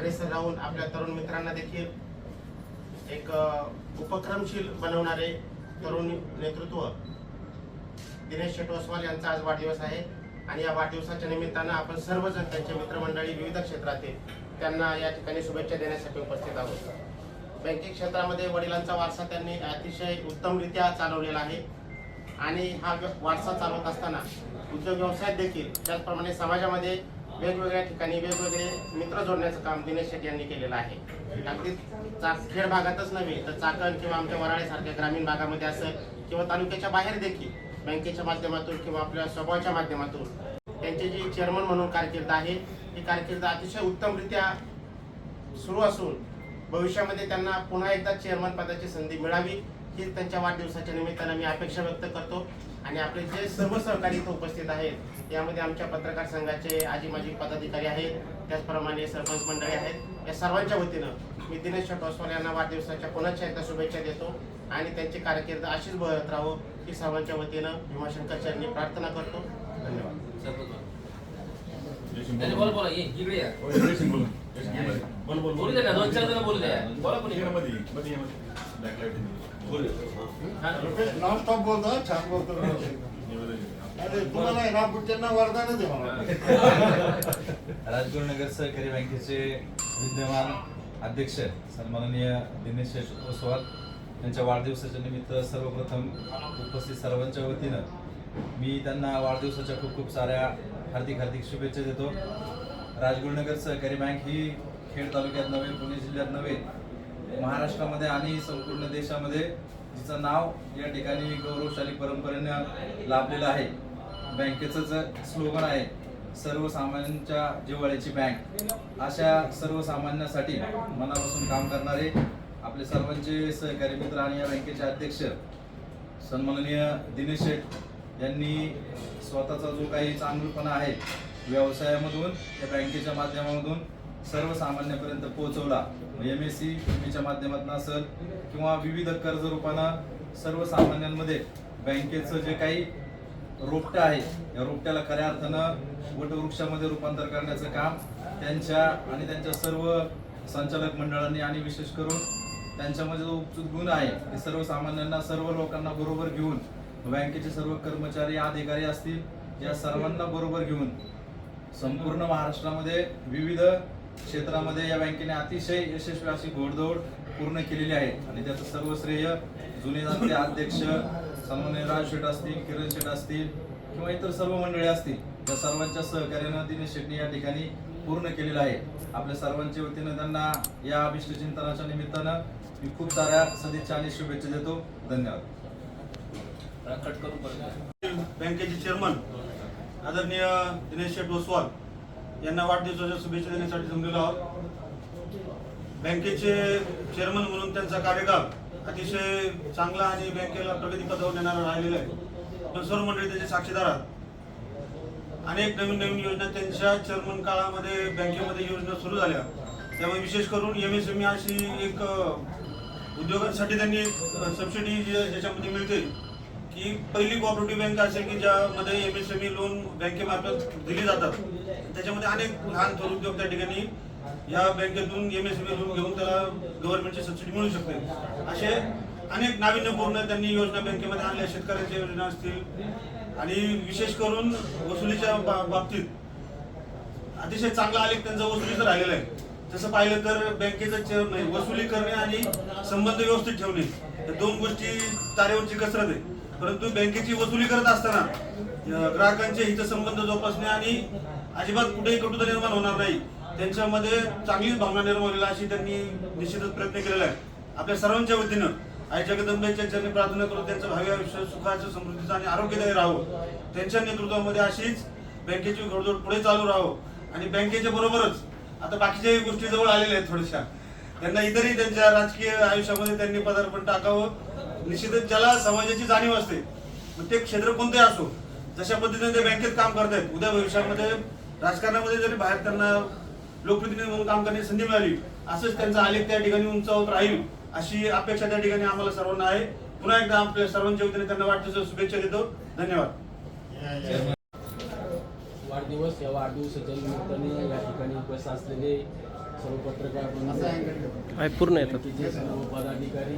अग्रेसर राहून आपल्या तरुण मित्रांना देखील एक उपक्रमशील बनवणारे तरुण नेतृत्व दिनेश शेटवसवाल यांचा आज वाढदिवस आहे. आणि या वाढदिवसाच्या निमित्तानं आपण सर्वजण त्यांचे मित्रमंडळी विविध क्षेत्रातील त्यांना या ठिकाणी शुभेच्छा देण्यासाठी उपस्थित आहोत. बँकिंग क्षेत्रामध्ये वडिलांचा वारसा त्यांनी अतिशय उत्तमरित्या चालवलेला आहे. आणि हा व्य- वारसा चालवत असताना उद्योग व्यवसायात देखील त्याचप्रमाणे समाजामध्ये वेगवेगळ्या ठिकाणी वेगवेगळे मित्र जोडण्याचं काम दिनेश शेट्टी यांनी केलेलं आहे. अगदी चा खेड भागातच नव्हे तर चाकण किंवा आमच्या वराळेसारख्या ग्रामीण भागामध्ये असेल किंवा तालुक्याच्या बाहेर देखील बँकेच्या माध्यमातून किंवा आपल्या स्वभावाच्या माध्यमातून त्यांची जी चेअरमन म्हणून कारकीर्द आहे ही कारकीर्द अतिशय उत्तमरित्या सुरू असून भविष्यामध्ये त्यांना पुन्हा एकदा चेअरमन पदाची संधी मिळावी. ही त्यांच्या वाढदिवसाच्या निमित्तानं मी अपेक्षा व्यक्त करतो आणि आपले जे सर्व सहकारी इथं उपस्थित आहेत यामध्ये आमच्या पत्रकार संघाचे आजी माजी पदाधिकारी आहेत त्याचप्रमाणे सरपंच मंडळी आहेत या सर्वांच्या वतीनं मी दिनेश शटोस्वाल यांना वाढदिवसाच्या पुन्हा एकदा शुभेच्छा देतो आणि त्यांची कारकीर्द अशीच बळत राहो ही सर्वांच्या वतीनं भीमाशंकर चरणी प्रार्थना करतो धन्यवाद बोल बोला ये इकडे या बोल बोल बोलू दे ना दोन चार जण बोलू द्या बोला पण इकडे. नॉन स्टॉप बोलतो छान बोलतो अरे तुम्हाला आहे वरदानच आहे मला राजगुरुनगर सहकारी बँकेचे विद्यमान अध्यक्ष सन्माननीय दिनेश ओसवाल यांच्या वाढदिवसाच्या निमित्त सर्वप्रथम उपस्थित सर्वांच्या वतीनं मी त्यांना वाढदिवसाच्या खूप खूप साऱ्या हार्दिक हार्दिक शुभेच्छा देतो राजगुरुनगर सहकारी बँक ही खेड तालुक्यात नव्हे पुणे जिल्ह्यात नव्हे महाराष्ट्रामध्ये आणि संपूर्ण देशामध्ये जिचं नाव या ठिकाणी गौरवशाली परंपरेने लाभलेलं आहे. बँकेचं स्लोगन आहे सर्वसामान्यांच्या जिव्हाळ्याची बँक. अशा सर्वसामान्यांसाठी मनापासून काम करणारे आपले सर्वांचे सहकारी मित्र आणि या बँकेचे अध्यक्ष सन्माननीय दिनेश शेठ यांनी स्वतःचा जो काही चांगलपणा आहे व्यवसायामधून त्या बँकेच्या माध्यमामधून सर्वसामान्यांपर्यंत पोहोचवला. एम एस सी च्या माध्यमातून असेल किंवा विविध कर्ज रूपानं सर्वसामान्यांमध्ये बँकेचं जे काही रोपटं आहे या रोपट्याला खऱ्या अर्थानं वटवृक्षामध्ये रूपांतर करण्याचं काम त्यांच्या आणि त्यांच्या सर्व संचालक मंडळांनी आणि विशेष करून त्यांच्यामध्ये जो उपचूत गुण आहे ते सर्वसामान्यांना सर्व लोकांना बरोबर घेऊन बँकेचे सर्व कर्मचारी अधिकारी असतील या सर्वांना बरोबर घेऊन संपूर्ण महाराष्ट्रामध्ये विविध क्षेत्रामध्ये या बँकेने अतिशय यशस्वी अशी घोडदौड पूर्ण केलेली आहे. आणि त्याचं सर्व श्रेय जुने जाणते अध्यक्ष सन्मान्य राज शेठ असतील किरण शेठ असतील किंवा इतर सर्व मंडळी असतील या सर्वांच्या सहकार्यानं दिनेश शेट्टी या ठिकाणी पूर्ण केलेलं आहे. आपल्या सर्वांच्या वतीनं त्यांना या अभिष्ट चिंतनाच्या निमित्तानं मी खूप साऱ्या सदिच्छा आणि शुभेच्छा देतो. धन्यवाद. बँकेचे चेअरमन आदरणीय दिनेश शेठ ओसवाल यांना वाढदिवसाच्या शुभेच्छा देण्यासाठी जमलेलो आहोत. बँकेचे चेअरमन म्हणून त्यांचा कार्यकाळ अतिशय चांगला आणि बँकेला प्रगती पथावर नेणारा राहिलेला आहे. पण सर्व मंडळी त्याचे साक्षीदार आहात. अनेक नवीन नवीन योजना त्यांच्या चेअरमन काळामध्ये बँकेमध्ये योजना सुरू झाल्या. त्यामुळे विशेष करून एम एस एम अशी एक उद्योगांसाठी त्यांनी सबसिडी ज्याच्यामध्ये मिळते की पहिली कॉपरेटिव्ह बँक असेल की ज्यामध्ये M S M E loan बँकेमार्फत दिली जातात. त्याच्यामध्ये अनेक लहान थोर उद्योग त्या ठिकाणी या बँकेतून M S M E loan घेऊन त्याला गव्हर्नमेंटची सबसिडी मिळू शकते. असे अनेक नाविन्यपूर्ण त्यांनी योजना बँकेमध्ये आणल्या. शेतकऱ्यांच्या योजना असतील आणि विशेष करून वसुलीच्या बाबतीत. अतिशय चांगला आलेख त्यांचा वसुलीचा राहिलेला आहे. तसं पाहिलं तर बँकेचं म्हणजे वसुली करणे आणि संबंध व्यवस्थित ठेवणे. या दोन गोष्टी तारेवरची कसरत आहे. परंतु बँकेची वसुली करत असताना ग्राहकांचे हितसंबंध जोपासणे आणि अजिबात कुठेही कटुता निर्माण होणार नाही. त्यांच्यामध्ये चांगलीच भावना निर्माण होईल अशी त्यांनी निश्चितच प्रयत्न केलेला आहे. आपल्या सर्वांच्या वतीनं आई जगदंबेच्या चरणी प्रार्थना करून त्यांचं भावी आयुष्य सुखाचं समृद्धीचं आणि आरोग्यदायी राहावं. त्यांच्या नेतृत्वामध्ये अशीच बँकेची घडजोड पुढे चालू राहावं. आणि बँकेच्या बरोबरच आता बाकीच्याही गोष्टी जवळ आलेल्या आहेत थोड्याशा. त्यांना इतरही त्यांच्या राजकीय आयुष्यामध्ये त्यांनी पदार्पण टाकावं. निश्चितच ज्याला समाजाची जाणीव असते मग ते क्षेत्र कोणते असो जशा पद्धतीने ते बँकेत काम करतायत उद्या भविष्यामध्ये राजकारणामध्ये जरी बाहेर त्यांना लोकप्रतिनिधी म्हणून काम करण्याची संधी मिळाली असंच त्यांचा आलेख त्या ठिकाणी उंचावत राहील अशी अपेक्षा त्या ठिकाणी आम्हाला सर्वांना आहे. पुन्हा एकदा आपल्या सर्वांच्या वतीने त्यांना वाटतं शुभेच्छा देतो. धन्यवाद. वाढदिवस या वाढदिवसाच्या निमित्ताने या ठिकाणी उपस्थित असलेले सर्व पत्रकार बंधू, पूर्ण येतात. सर्व पदाधिकारी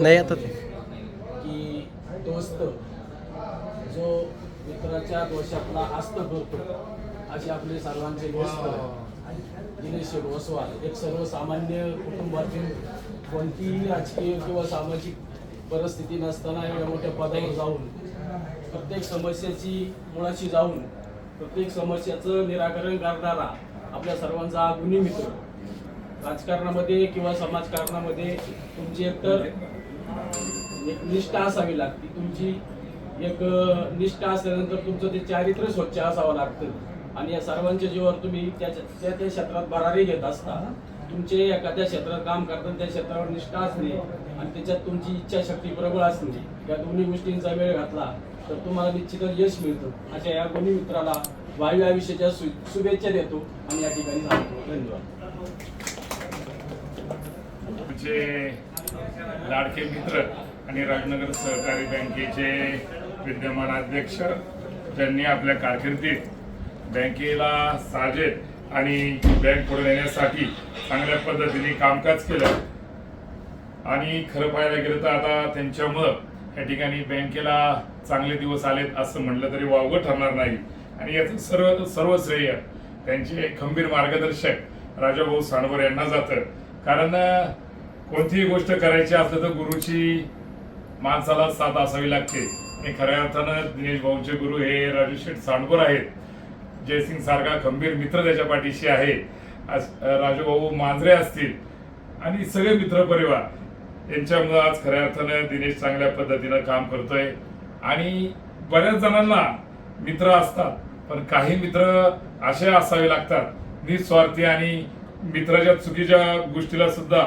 नाही येतात. की दोस्त जो मित्राच्या दोषातला आस्त करतो असे आपले सर्वांचे दोस्त दिनेश शेठ ओसवाल एक सर्वसामान्य कुटुंबातील कोणतीही राजकीय किंवा सामाजिक परिस्थिती नसताना एवढ्या मोठ्या पदावर जाऊन प्रत्येक समस्याची मुळाशी जाऊन प्रत्येक समस्याचं निराकरण करणारा आपल्या सर्वांचा हा गुणी मित्र. राजकारणामध्ये किंवा समाजकारणामध्ये तुमची एकतर एक निष्ठा असावी लागते. तुमची एक निष्ठा असल्यानंतर तुमचं ते चारित्र्य स्वच्छ असावं लागतं. आणि या सर्वांच्या जीवावर तुम्ही त्या त्या त्या क्षेत्रात भरारी घेत असता तुमचे एखाद्या क्षेत्रात काम करताना त्या क्षेत्रावर निष्ठा असणे आणि त्याच्यात तुमची इच्छाशक्ती प्रबळ असणे. या दोन्ही गोष्टींचा वेळ घातला तर तुम्हाला निश्चितच यश मिळतं. अशा या दोन्ही मित्राला वायू आयुष्याच्या शुभेच्छा देतो आणि या ठिकाणी सांगतो धन्यवाद. तुमचे लाडके मित्र आणि राजनगर सहकारी बँकेचे विद्यमान अध्यक्ष त्यांनी आपल्या कारकिर्दीत बँकेला साजेत आणि बँक पुढे नेण्यासाठी चांगल्या पद्धतीने कामकाज केलं. आणि खरं पाहायला गेलं तर आता त्यांच्यामुळं या ठिकाणी बँकेला चांगले दिवस आलेत असं म्हटलं तरी वावगं ठरणार नाही. आणि याचं सर्व सर्व श्रेय त्यांचे खंबीर मार्गदर्शक राजाभाऊ साणवर यांना जातं. कारण कोणतीही गोष्ट करायची असलं तर गुरुची माणसाला साथ असावी लागते. आणि खऱ्या अर्थानं दिनेश भाऊंचे गुरु हे राजू शेठ आहेत. जयसिंग सारखा खंबीर मित्र त्याच्या पाठीशी आहे. राजूभाऊ मांजरे असतील. आणि सगळे मित्र परिवार. त्यांच्यामुळं आज खऱ्या अर्थानं दिनेश चांगल्या पद्धतीनं काम करतोय. आणि बऱ्याच जणांना मित्र असतात पण काही मित्र असे असावे लागतात. निस्वार्थी आणि मित्राच्या चुकीच्या गोष्टीला सुद्धा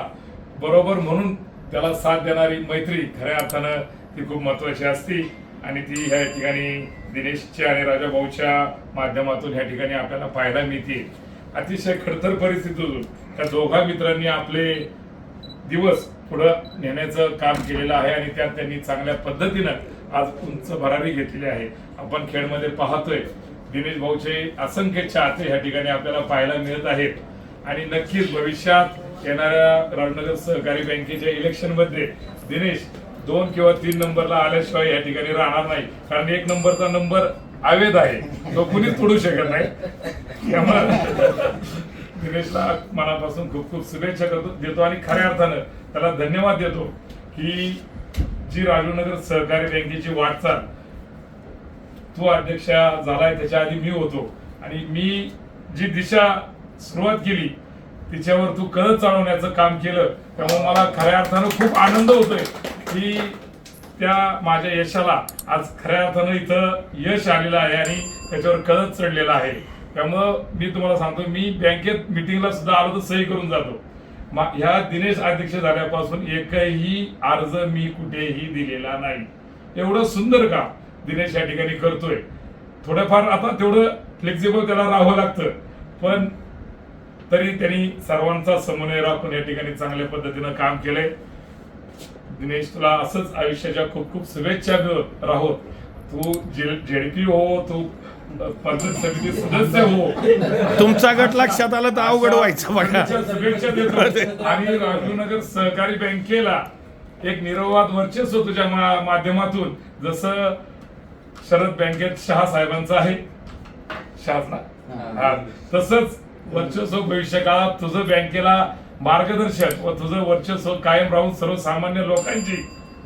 बरोबर म्हणून त्याला साथ देणारी मैत्री खऱ्या अर्थानं ती खूप महत्वाची असती. आणि ती ह्या ठिकाणी दिनेशच्या आणि राजाभाऊच्या माध्यमातून ह्या ठिकाणी आपल्याला पाहायला मिळते. अतिशय खडतर परिस्थितीतून त्या दोघा मित्रांनी आपले दिवस पुढं नेण्याचं काम केलेलं आहे आणि त्यात त्यांनी चांगल्या पद्धतीनं आज उंच भरारी घेतलेली आहे. आपण खेळमध्ये पाहतोय दिनेश भाऊचे असंख्य चाहते ह्या ठिकाणी आपल्याला पाहायला मिळत आहेत. आणि नक्कीच भविष्यात येणाऱ्या राजनगर सहकारी बँकेच्या इलेक्शनमध्ये दिनेश दोन किंवा तीन नंबरला आल्याशिवाय या ठिकाणी राहणार नाही. कारण एक नंबरचा नंबर अवैध आहे. तो कुणीच तोडू शकत नाही. त्यामुळे दिनेशला मनापासून खूप खूप शुभेच्छा करतो देतो आणि खऱ्या अर्थानं त्याला धन्यवाद देतो की जी राजूनगर सहकारी बँकेची वाटचाल तो अध्यक्ष झालाय त्याच्या आधी मी होतो. आणि मी जी दिशा सुरुवात केली तिच्यावर तू कळत चालवण्याचं काम केलं त्यामुळे मला खऱ्या अर्थानं खूप आनंद होतोय की त्या माझ्या यशाला आज खऱ्या अर्थानं इथं यश आलेलं आहे आणि त्याच्यावर कळत चढलेलं आहे. त्यामुळं मी तुम्हाला सांगतो मी बँकेत मिटिंगला सुद्धा आलो तर सही करून जातो. ह्या दिनेश अध्यक्ष झाल्यापासून एकही अर्ज मी कुठेही दिलेला नाही. एवढं सुंदर काम दिनेश या ठिकाणी करतोय. थोडंफार आता तेवढं फ्लेक्झिबल त्याला राहावं लागतं. पण तरी त्यांनी सर्वांचा समन्वय राखून या ठिकाणी चांगल्या पद्धतीनं काम केलंय. दिनेश तुला असंच आयुष्याच्या खूप खूप शुभेच्छा देत राहोत तू झेडपी हो तू पंचायत समिती सदस्य हो. तुमचा गट लक्षात आला तर अवघड व्हायचं बघा. तुमच्या शुभेच्छा देतो आणि राजूनगर सहकारी बँकेला एक निरवाद वर्चस्व तुझ्या माध्यमातून जसं शरद बँकेत शहा साहेबांचं आहे शहाच ना? हा. तसंच वर्चस्व भविष्य काळात तुझं बँकेला मार्गदर्शक व तुझं वर्चस्व कायम राहून सर्वसामान्य लोकांची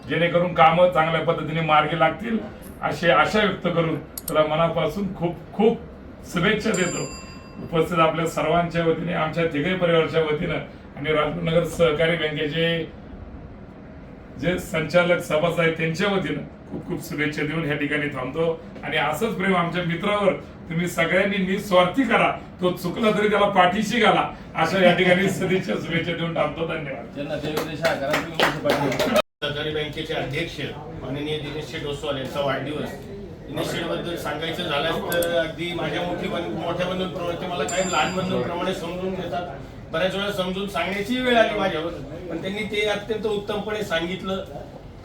जेणेकरून कामं चांगल्या पद्धतीने मार्गी लागतील. अशी आशा व्यक्त करून तुला मनापासून खूप खूप शुभेच्छा देतो. उपस्थित आपल्या सर्वांच्या वतीने आमच्या तिघे परिवाराच्या वतीनं आणि राजनगर सहकारी बँकेचे जे संचालक सभासद आहेत त्यांच्या वतीनं खूप खूप शुभेच्छा देऊन ह्या ठिकाणी थांबतो. आणि असंच प्रेम आमच्या मित्रावर तुम्ही सगळ्यांनी निस्वार्थी करा. तो चुकला तरी त्याला पाठीशी घाला. अशा या ठिकाणी सदिच्छा शुभेच्छा देऊन थांबतो. धन्यवाद. सहकारी बँकेचे अध्यक्ष माननीय दिनेश शेठ ओसवाल यांचा वाढदिवस. दिनेश शेठबद्दल सांगायचं झालं तर अगदी माझ्या मोठी मोठ्या बंधून प्रमाणे मला काही लहान बंधूंप्रमाणे समजून घेतात. बऱ्याच वेळा समजून सांगण्याची वेळ आली माझ्यावर पण त्यांनी ते अत्यंत उत्तमपणे सांगितलं.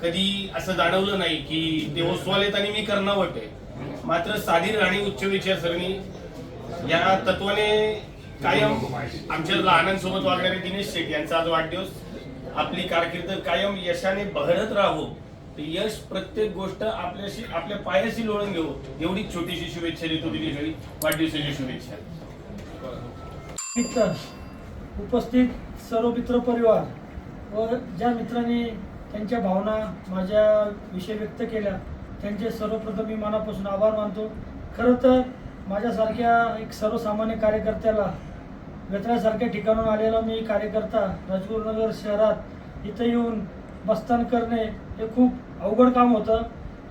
कधी असं जाणवलं नाही की ते ओसवालेत आणि मी कर्णावट आहे. मात्र साधीर आणि उच्च विचारसरणी या तत्वाने कायम आमच्या लहानांसोबत वागणारे दिनेश शेठ यांचा आज वाढदिवस आपली कारकीर्द कायम यशाने बहरत राहो. यश प्रत्येक गोष्ट आपल्याशी आपल्या पायाशी लोळून घेऊ एवढी छोटीशी शुभेच्छा देतो दिली सगळी वाढदिवसाची शुभेच्छा. मित्र उपस्थित सर्व मित्र परिवार व ज्या मित्रांनी त्यांच्या भावना माझ्या विषय व्यक्त केल्या त्यांचे सर्वप्रथम मी मनापासून आभार मानतो. खरं तर माझ्यासारख्या एक सर्वसामान्य कार्यकर्त्याला वेतळ्यासारख्या ठिकाणून आलेला मी कार्यकर्ता राजगुरुनगर शहरात इथं येऊन बस्तान करणे हे खूप अवघड काम होतं.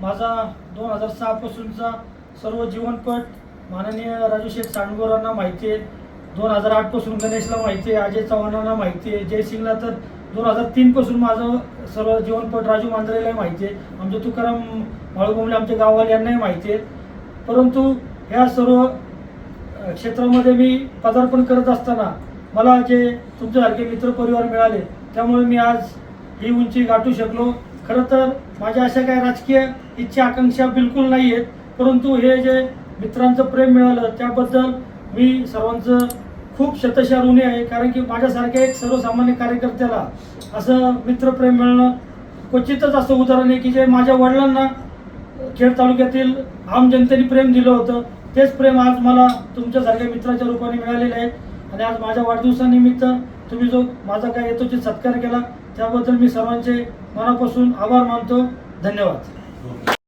माझा दोन हजार सहापासूनचा सर्व जीवनपट माननीय राजू शेठ सांडगोरांना माहिती आहे. दोन हजार आठपासून गणेशला माहिती आहे. अजय चव्हाणांना माहिती आहे. जयसिंगला तर दोन हजार तीनपासून माझं सर्व जीवनपट राजू मांजरेलाही माहिती आहे. आमचे तुकाराम माळगोमले आमचे गाववाले यांनाही माहिती आहे. परंतु ह्या सर्व क्षेत्रामध्ये मी पदार्पण करत असताना मला जे तुमच्यासारखे मित्रपरिवार मिळाले त्यामुळे मी आज ही उंची गाठू शकलो. खरं तर माझ्या अशा काही राजकीय इच्छा आकांक्षा बिलकुल नाही आहेत परंतु हे जे मित्रांचं प्रेम मिळालं त्याबद्दल मी सर्वांचं खूप शतशा ऋणी आहे कारण की माझ्यासारख्या एक सर्वसामान्य कार्यकर्त्याला असं मित्रप्रेम मिळणं क्वचितच असं उदाहरण आहे की जे माझ्या वडिलांना खेड तालुक्यातील आम जनतेने प्रेम दिलं होतं. तेच प्रेम आज मला तुमच्यासारख्या मित्राच्या रूपाने मिळालेले आहे. आणि आज माझ्या वाढदिवसानिमित्त तुम्ही जो माझा काय यथोचित सत्कार केला त्याबद्दल मी सर्वांचे मनापासून आभार मानतो. धन्यवाद.